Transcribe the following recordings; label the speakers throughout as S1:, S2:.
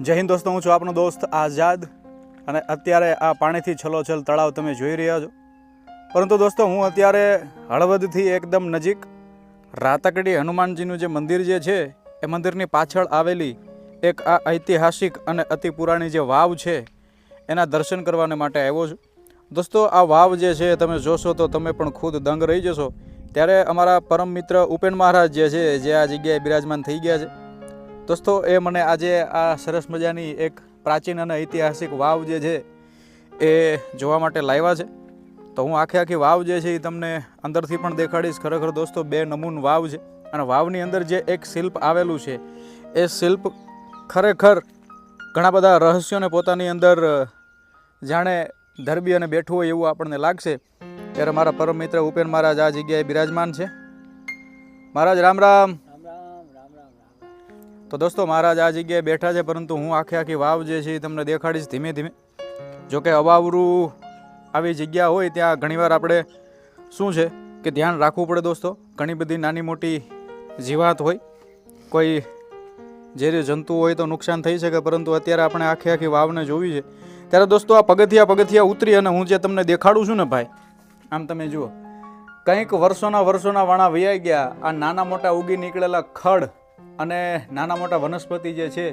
S1: જય હિન્દ દોસ્તો, હું છું આપનો દોસ્ત આઝાદ અને અત્યારે આ પાણીથી છલોછલ તળાવ તમે જોઈ રહ્યા છો. પરંતુ દોસ્તો, હું અત્યારે હળવદથી એકદમ નજીક રાતકડી હનુમાનજીનું જે મંદિર જે છે, એ મંદિરની પાછળ આવેલી એક આ ઐતિહાસિક અને અતિ પુરાણી જે વાવ છે, એના દર્શન કરવાને માટે આવ્યો છું. દોસ્તો, આ વાવ જે છે, તમે જોશો તો તમે પણ ખુદ દંગ રહી જશો. ત્યારે અમારા પરમ મિત્ર ઉપેન મહારાજ જે છે, જે આ જગ્યાએ બિરાજમાન થઈ ગયા છે. દોસ્તો, એ મને આજે આ સરસ મજાની એક પ્રાચીન અને ઐતિહાસિક વાવ જે છે, એ જોવા માટે લાવ્યા છે. તો હું આખે આખી વાવ જે છે એ તમને અંદરથી પણ દેખાડીશ. ખરેખર દોસ્તો, બે નમૂન વાવ છે. અને વાવની અંદર જે એક શિલ્પ આવેલું છે, એ શિલ્પ ખરેખર ઘણા બધા રહસ્યોને પોતાની અંદર જાણે ધરબી અને બેઠું હોય એવું આપણને લાગશે. ત્યારે મારા પરમ મિત્ર ઉપેન મહારાજ આ જગ્યાએ બિરાજમાન છે. મહારાજ, રામ રામ. તો દોસ્તો, મહારાજ આ જગ્યાએ બેઠા છે, પરંતુ હું આખી આખી વાવ જે છે એ તમને દેખાડીશ ધીમે ધીમે. જોકે અવાવરું આવી જગ્યા હોય, ત્યાં ઘણીવાર આપણે શું છે કે ધ્યાન રાખવું પડે દોસ્તો. ઘણી બધી નાની મોટી જીવાત હોય, કોઈ જે જંતુ હોય તો નુકસાન થઈ શકે, પરંતુ અત્યારે આપણે આખી આખી વાવને જોવી છે. ત્યારે દોસ્તો, આ પગથિયા પગથિયા ઉતરી અને હું જે તમને દેખાડું છું ને ભાઈ, આમ તમે જુઓ. કંઈક વર્ષોના વર્ષોના વાણા વ્યાઈ ગયા, આ નાના મોટા ઉગી નીકળેલા ખડ અને નાના મોટા વનસ્પતિ જે છે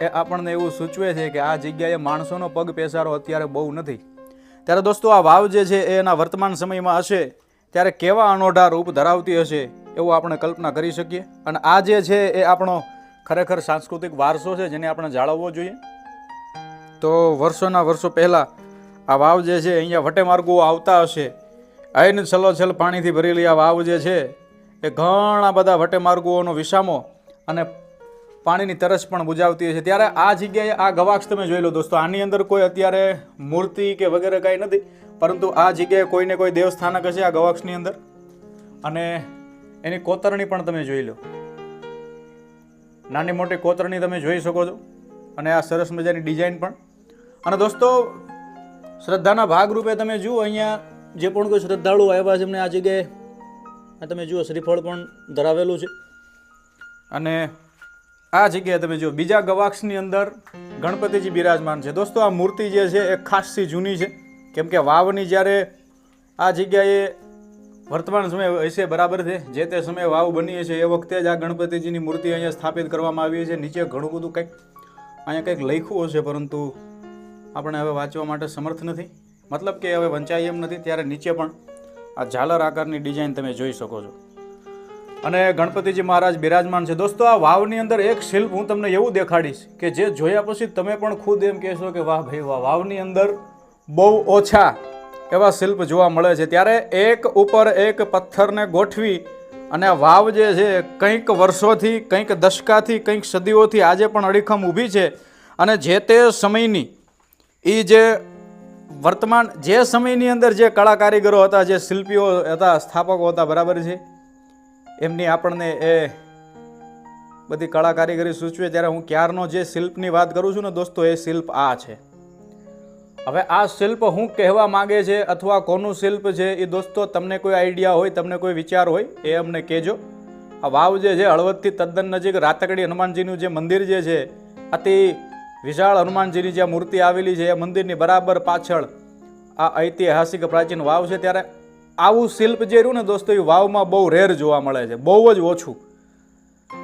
S1: એ આપણને એવું સૂચવે છે કે આ જગ્યાએ માણસોનો પગ પેસારો અત્યારે બહુ નથી. ત્યારે દોસ્તો, આ વાવ જે છે એ એના વર્તમાન સમયમાં હશે, ત્યારે કેવા અનોઢા રૂપ ધરાવતી હશે એવું આપણે કલ્પના કરી શકીએ. અને આ જે છે એ આપણો ખરેખર સાંસ્કૃતિક વારસો છે જેને આપણે જાળવવો જોઈએ. તો વર્ષોના વર્ષો પહેલાં આ વાવ જે છે અહીંયા વટે માર્ગો આવતા હશે. આઈને છલોછલ પાણીથી ભરેલી આ વાવ જે છે એ ઘણા બધા વટે માર્ગોનો વિસામો અને પાણીની તરસ પણ બુજાવતી હોય છે. ત્યારે આ જગ્યાએ આ ગવાક્ષ તમે જોઈ લો દોસ્તો. આની અંદર કોઈ અત્યારે મૂર્તિ કે વગેરે કાંઈ નથી, પરંતુ આ જગ્યાએ કોઈને કોઈ દેવસ્થાનક હશે આ ગવાક્ષની અંદર? અને એની કોતરણી પણ તમે જોઈ લો. નાની મોટી કોતરણી તમે જોઈ શકો છો. અને આ સરસ મજાની ડિઝાઇન પણ. અને દોસ્તો, શ્રદ્ધાના ભાગરૂપે તમે જુઓ અહીંયા, જે પણ કોઈ શ્રદ્ધાળુ આવ્યા છે એમને આ જગ્યાએ તમે જુઓ, શ્રીફળ પણ ધરાવેલું છે. અને આ જગ્યાએ તમે જુઓ, બીજા ગવાક્ષની અંદર ગણપતિજી બિરાજમાન છે. દોસ્તો, આ મૂર્તિ જે છે, એ ખાસથી જૂની છે. કેમ કે વાવની જ્યારે આ જગ્યાએ વર્તમાન સમય હશે બરાબર છે. જે તે સમયે વાવ બની છે એ વખતે જ આ ગણપતિજીની મૂર્તિ અહીંયા સ્થાપિત કરવામાં આવી છે. નીચે ઘણું બધું કંઈક, અહીંયા કંઈક લખ્યું હશે, પરંતુ આપણે હવે વાંચવા માટે સમર્થ નથી. મતલબ કે હવે વંચાય એમ નથી, ત્યારે નીચે પણ આ ઝાલર આકારની ડિઝાઇન તમે જોઈ શકો છો. અને ગણપતિજી મહારાજ બિરાજમાન છે. દોસ્તો, આ વાવની અંદર એક શિલ્પ હું તમને એવું દેખાડીશ કે જે જોયા પછી તમે પણ ખુદ એમ કહેશો કે વાહ ભાઈ, વાહ, વાવની અંદર બહુ ઓછા એવા શિલ્પ જોવા મળે છે. ત્યારે એક ઉપર એક પથ્થરને ગોઠવી અને વાવ જે છે, કંઈક વર્ષોથી, કંઈક દશકાથી, કંઈક સદીઓથી આજે પણ અડીખમ ઊભી છે. અને જે તે સમયની એ જે વર્તમાન, જે સમયની અંદર જે કળા કારીગરો હતા, જે શિલ્પીઓ હતા, સ્થાપકો હતા, બરાબર છે? એમની આપણને એ બધી કળા કારીગરી સૂચવે ત્યારે હું ક્યારનો જે શિલ્પની વાત કરું છું ને દોસ્તો, એ શિલ્પ આ છે. હવે આ શિલ્પ હું કહેવા માંગે છે અથવા કોનું શિલ્પ છે એ દોસ્તો, તમને કોઈ આઈડિયા હોય, તમને કોઈ વિચાર હોય, એ અમને કહેજો. આ વાવ જે છે, હળવદથી તદ્દન નજીક રાતકડી હનુમાનજીનું જે મંદિર જે છે, અતિ વિશાળ હનુમાનજીની જે મૂર્તિ આવેલી છે, એ મંદિરની બરાબર પાછળ આ ઐતિહાસિક પ્રાચીન વાવ છે. ત્યારે આવું શિલ્પ જે રહ્યું ને દોસ્તો, એ વાવમાં બહુ રેર જોવા મળે છે, બહુ જ ઓછું.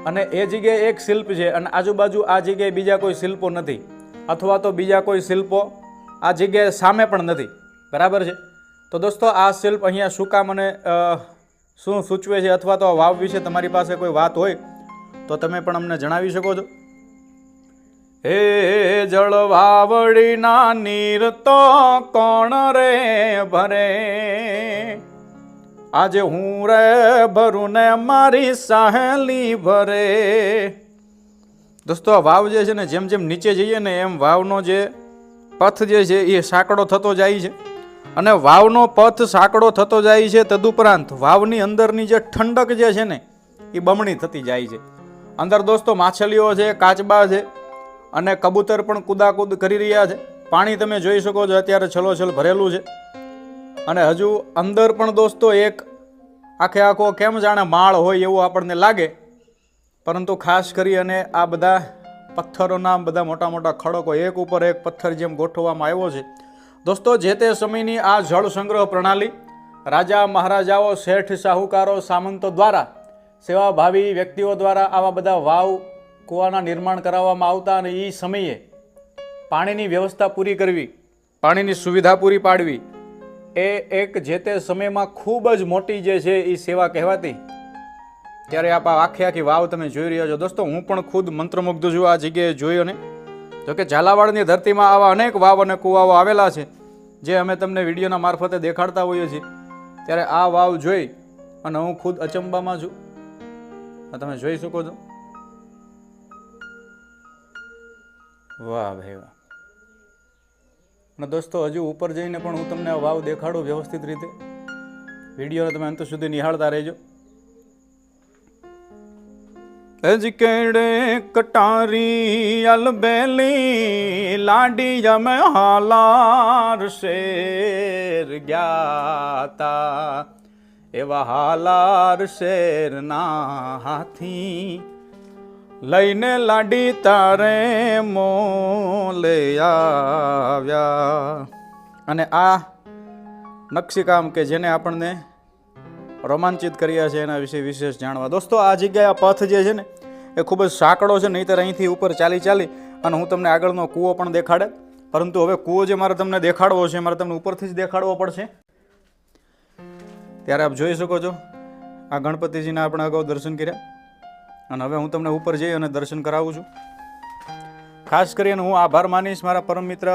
S1: અને એ જગ્યાએ એક શિલ્પ છે, અને આજુબાજુ આ જગ્યાએ બીજા કોઈ શિલ્પો નથી. અથવા તો બીજા કોઈ શિલ્પો આ જગ્યાએ સામે પણ નથી. બરાબર છે? તો દોસ્તો, આ શિલ્પ અહીંયા શું કામ અને શું સૂચવે છે અથવા તો વાવ વિશે તમારી પાસે કોઈ વાત હોય, તો તમે પણ અમને જણાવી શકો છો. હે જળવાવળીના નીર તો કોણ રે ભરે? આજે હું રે ભરું ને મારી સહેલી ભરે. દોસ્તો, આ વાવ જે છે ને, જેમ જેમ નીચે જઈએ ને, એમ વાવનો જે પથ જે છે, એ સાંકડો થતો જાય છે. અને વાવનો પથ સાંકડો થતો જાય છે, તદુપરાંત વાવની અંદરની જે ઠંડક જે છે ને, એ બમણી થતી જાય છે. અંદર દોસ્તો, માછલીઓ છે, કાચબા છે અને કબૂતર પણ કુદાકુદ કરી રહ્યા છે. પાણી તમે જોઈ શકો છો, અત્યારે છલોછલ ભરેલું છે. અને હજુ અંદર પણ દોસ્તો એક આખે આખો કેમ જાણે માળ હોય એવું આપણને લાગે. પરંતુ ખાસ કરી અને આ બધા પથ્થરોના બધા મોટા મોટા ખડકો એક ઉપર એક પથ્થર જેમ ગોઠવવામાં આવ્યો છે. દોસ્તો, જે તે સમયની આ જળ સંગ્રહ પ્રણાલી રાજા મહારાજાઓ, શેઠ સાહુકારો, સામંતો દ્વારા સેવાભાવી વ્યક્તિઓ દ્વારા આવા બધા વાવ કૂવાના નિર્માણ કરાવવામાં આવતા અને એ સમયે પાણીની વ્યવસ્થા પૂરી કરવી, પાણીની સુવિધા પૂરી પાડવી, એ એક જે તે સમયમાં ખૂબ જ મોટી જે છે એ સેવા કહેવાતી. ત્યારે આપ આખી આખી વાવ તમે જોઈ રહ્યા છો. દોસ્તો, હું પણ ખુદ મંત્રમુગ્ધ છું આ જગ્યાએ જોયો ને જોકે ઝાલાવાડની ધરતીમાં આવા અનેક વાવ અને કૂવાઓ આવેલા છે, જે અમે તમને વિડીયોના મારફતે દેખાડતા હોઈએ છીએ. ત્યારે આ વાવ જોઈ અને હું ખુદ અચંબામાં છું. તમે જોઈ શકો છો. વાહ ભાઈ વાહ. અને દોસ્તો, હજુ ઉપર જઈને પણ હું તમને વાવ દેખાડું વ્યવસ્થિત રીતે. વિડીયોને તમે અંત સુધી નિહાળતા રહેજો. અજ કેડે કટારી અલબેલી લાડી જમ હાલાર શેર ગ્યાતા. એવા હાલાર શેરના હાથી લઈને લાડી તારે મોલે આવ્યા. અને આ નકશીકામ કે જેને આપણને રોમાંચિત કર્યા છે એના વિશે વિશેષ જાણવા. દોસ્તો, આ જગ્યાએ આ પથ જે છે ને, એ ખૂબ જ સાંકડો છે, નહીંતર અહીંથી ઉપર ચાલી ચાલી અને હું તમને આગળનો કૂવો પણ દેખાડે. પરંતુ હવે કૂવો જે મારે તમને દેખાડવો છે મારે તમને ઉપરથી જ દેખાડવો પડશે. ત્યારે આપ જોઈ શકો છો, આ ગણપતિજીના આપણે અગાઉ દર્શન કર્યા. અને હવે હું તમને ઉપર જઈ અને દર્શન કરાવું છું. ખાસ કરીને હું આભાર માનીશ મારા પરમ મિત્ર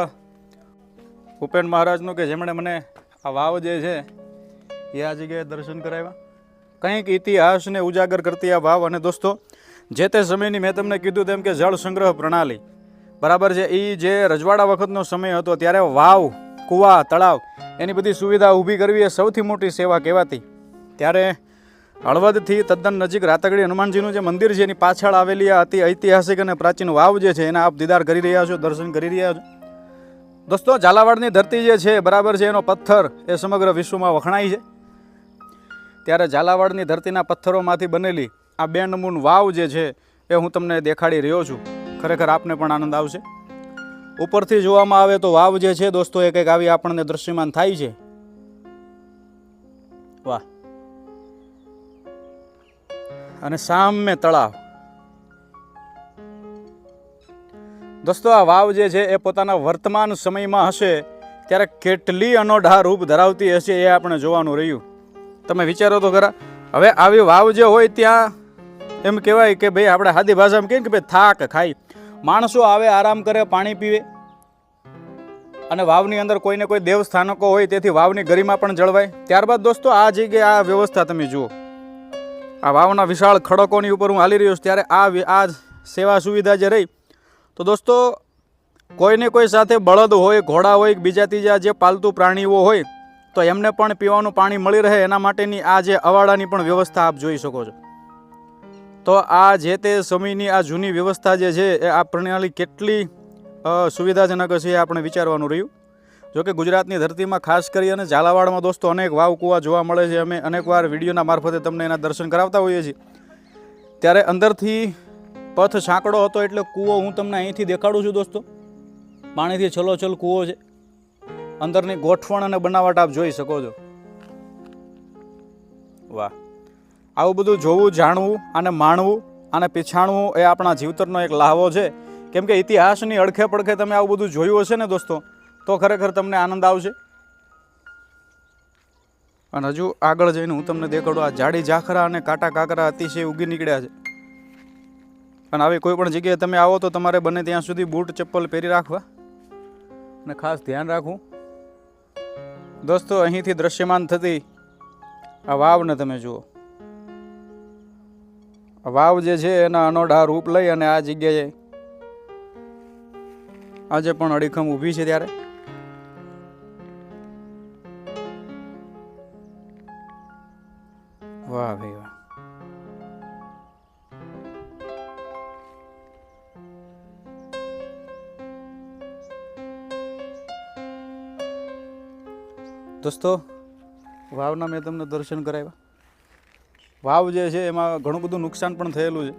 S1: ઉપેન મહારાજનો કે જેમણે મને આ વાવ જે છે, એ આ જગ્યાએ દર્શન કરાવ્યા. કંઈક ઇતિહાસને ઉજાગર કરતી આ વાવ અને દોસ્તો, જે તે સમયની મેં તમને કીધું તેમ કે જળ સંગ્રહ પ્રણાલી. બરાબર છે એ જે રજવાડા વખતનો સમય હતો ત્યારે વાવ, કૂવા, તળાવ, એની બધી સુવિધા ઊભી કરવી એ સૌથી મોટી સેવા કહેવાતી. ત્યારે હળવદથી તદ્દન નજીક રાતગડી હનુમાનજીનું જે મંદિર છે, એની પાછળ આવેલી આ અતિ ઐતિહાસિક અને પ્રાચીન વાવ જે છે, એના આપ દીદાર કરી રહ્યા છો, દર્શન કરી રહ્યા છો. દોસ્તો, ઝાલાવાડની ધરતી જે છે, બરાબર છે, એનો પથ્થર એ સમગ્ર વિશ્વમાં વખણાય છે. ત્યારે ઝાલાવાડની ધરતીના પથ્થરોમાંથી બનેલી આ બે નમૂન વાવ જે છે, એ હું તમને દેખાડી રહ્યો છું. ખરેખર આપને પણ આનંદ આવશે. ઉપરથી જોવામાં આવે તો વાવ જે છે, દોસ્તો, એ કંઈક આવી આપણને દૃશ્યમાન થાય છે. વાહ. અને સામે તળાવ. દોસ્તો, આ વાવ જે છે એ પોતાના વર્તમાન સમયમાં હશે, ત્યારે કેટલી અનોઢા રૂપ ધરાવતી હશે એ આપણે જોવાનું રહ્યું. તમે વિચારો તો ખરા. હવે આવી વાવ જે હોય ત્યાં, એમ કહેવાય કે ભાઈ આપણે સાદી ભાષામાં કહીએ કે ભાઈ થાક ખાય. માણસો આવે, આરામ કરે, પાણી પીવે. અને વાવની અંદર કોઈને કોઈ દેવસ્થાનકો હોય, તેથી વાવની ગરિમા પણ જળવાય. ત્યારબાદ દોસ્તો, આ જગ્યાએ આ વ્યવસ્થા તમે જુઓ. આ વાવના વિશાળ ખડકોની ઉપર હું હાલી રહ્યો છું. ત્યારે આ આ સેવા સુવિધા જે રહી, તો દોસ્તો, કોઈને કોઈ સાથે બળદ હોય, ઘોડા હોય, બીજા ત્રીજા જે પાલતુ પ્રાણીઓ હોય, તો એમને પણ પીવાનું પાણી મળી રહે. એના માટેની આ જે અવાડાની પણ વ્યવસ્થા આપ જોઈ શકો છો. તો આ જે તે સમયની આ જૂની વ્યવસ્થા જે છે, એ આ પ્રણાલી કેટલી સુવિધાજનક હશે એ આપણે વિચારવાનું રહ્યું. જોકે ગુજરાતની ધરતીમાં ખાસ કરી અને ઝાલાવાડમાં દોસ્તો અનેક વાવ કૂવા જોવા મળે છે. અમે અનેકવાર વિડીયોના મારફતે તમને એના દર્શન કરાવતા હોઈએ છીએ. ત્યારે અંદરથી પથ સાંકડો હતો એટલે કૂવો હું તમને અહીંથી દેખાડું છું દોસ્તો. પાણીથી છલોછલ કૂવો છે. અંદરની ગોઠવણ અને બનાવટ આપ જોઈ શકો છો. વાહ. આવું બધું જોવું, જાણવું અને માણવું અને પીછાણવું એ આપણા જીવતરનો એક લાહવો છે. કેમ કે ઇતિહાસની અડખે પડખે તમે આવું બધું જોયું હશે ને દોસ્તો તો ખરેખર તમને આનંદ આવશે? અને હજુ આગળ જઈને હું તમને દેખાડું, આ જાડી ઝાખરા અને કાંટા કાકરા અતિશય ઉગી નીકળ્યા છે. અને આવી કોઈ પણ જગ્યાએ તમે આવો તો તમારે બને ત્યાં સુધી બૂટ ચપ્પલ પહેરી રાખવા. અને ખાસ ધ્યાન રાખવું. દોસ્તો, અહીંથી દ્રશ્યમાન થતી આ વાવને તમે જુઓ. વાવ જે છે એના અનોઢા રૂપ લઈ અને આ જગ્યાએ આજે પણ અડીખમ ઊભી છે ત્યારે. દોસ્તો, વાવના મેં તમને દર્શન કરાવ્યા. વાવ જે છે એમાં ઘણું બધું નુકસાન પણ થયેલું છે.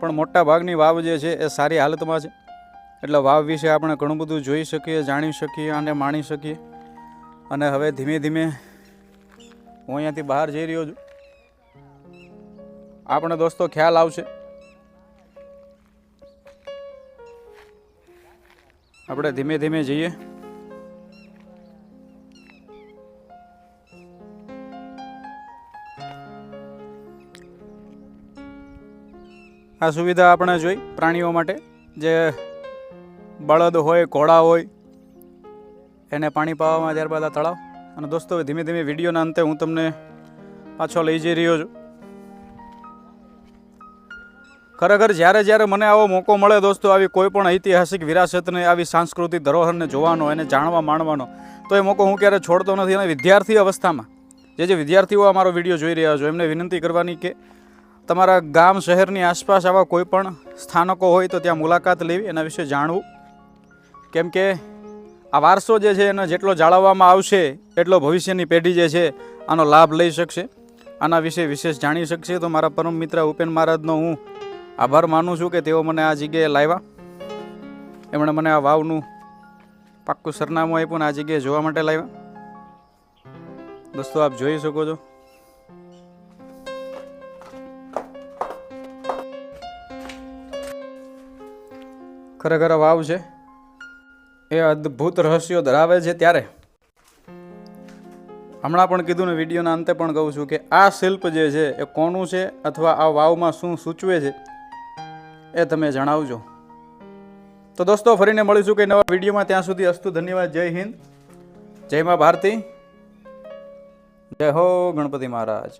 S1: પણ મોટા ભાગની વાવ જે છે એ સારી હાલતમાં છે. એટલે વાવ વિશે આપણે ઘણું બધું જોઈ શકીએ, જાણી શકીએ અને માણી શકીએ. અને હવે ધીમે ધીમે હું અહીંયાથી બહાર જઈ રહ્યો છું. આપણે દોસ્તો ખ્યાલ આવશે. આપણે ધીમે ધીમે જઈએ. આ સુવિધા આપણે જોઈ, પ્રાણીઓ માટે. જે બળદ હોય, ઘોડા હોય, એને પાણી પાવામાં ત્યારબાદ આ તળાવ. અને દોસ્તો ધીમે ધીમે વિડીયોના અંતે હું તમને પાછો લઈ જઈ રહ્યો છું. ખરેખર જ્યારે જ્યારે મને આવો મોકો મળે દોસ્તો, આવી કોઈ પણ ઐતિહાસિક વિરાસતને, આવી સાંસ્કૃતિક ધરોહરને જોવાનો એને જાણવા માણવાનો, તો એ મોકો હું ક્યારે છોડતો નથી. અને વિદ્યાર્થી અવસ્થામાં, જે જે વિદ્યાર્થીઓ મારો વીડિયો જોઈ રહ્યા છો, એમને વિનંતી કરવાની કે તમારા ગામ શહેરની આસપાસ આવા કોઈ પણ સ્થાનકો હોય તો ત્યાં મુલાકાત લેવી, એના વિશે જાણવું. કેમ કે આ વારસો જે છે એનો જેટલો જાળવવામાં આવશે, એટલો ભવિષ્યની પેઢી જે છે આનો લાભ લઈ શકશે. આના વિશે વિશેષ જાણી શકશે. તો મારા પરમ મિત્ર ઉપેન મહારાજનો હું આભાર માનું છું કે તેઓ મને આ જગ્યાએ લાવ્યા. એમણે મને આ વાવનું પાક્કું સરનામું આપ્યું અને આ જગ્યાએ જોવા માટે લાવ્યા. દોસ્તો, આપ જોઈ શકો છો. ખરેખર વાવ છે? એ અદ્ભુત રહસ્યો ધરાવે છે ત્યારે. હમણાં પણ કીધું ને વિડીયોના અંતે પણ કહું છું કે આ શિલ્પ જે છે એ કોનું છે અથવા આ વાવમાં શું સૂચવે છે એ તમે જણાવજો. તો દોસ્તો, ફરીને મળીશું કે નવા વિડીયોમાં. ત્યાં સુધી અસ્તુ ધન્યવાદ. જય હિન્દ. જય મા ભારતી. જય હો ગણપતિ મહારાજ.